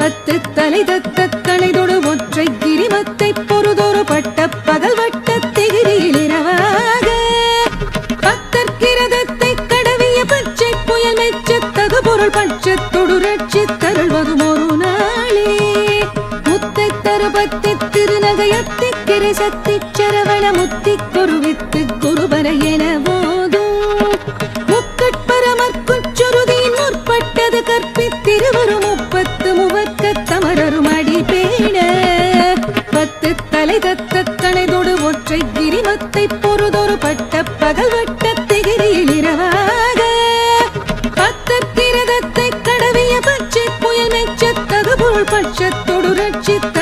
பத்து தலை தத்த தலை தொடு ஒற்றை கிரிமத்தை பொறுதொரு பட்ட பகல் வட்ட திகிரியில் இரவாக பத்தற்கிரதத்தை கடவிய பச்சை புயல் மெச்சத்தகு பொருள் பட்சத்தொடு ரட்சி ரட்சித்தருள்வதும் ஒரு நாளே. முத்தை தருபத்தி திருநகையத்தி கிரை சக்தி சரவண முத்தி குருவித்து குருபர என போதும் முக்கட்பரமற்குச்சுருதியின் முற்பட்டது கற்பித்திருவரு முப்பத்து முவக்க பேண பத்து தலை தத்த கணைதொடு ஒற்றை கிரிமத்தை பொறுதொரு பட்ட பகல் வட்ட திகிரியில் இரவாக. பத்தற்கிரதத்தை கடவிய பச்சை புயல் மெச்சத்தகு பொருள் பட்சத்தொடு ரட்சித்த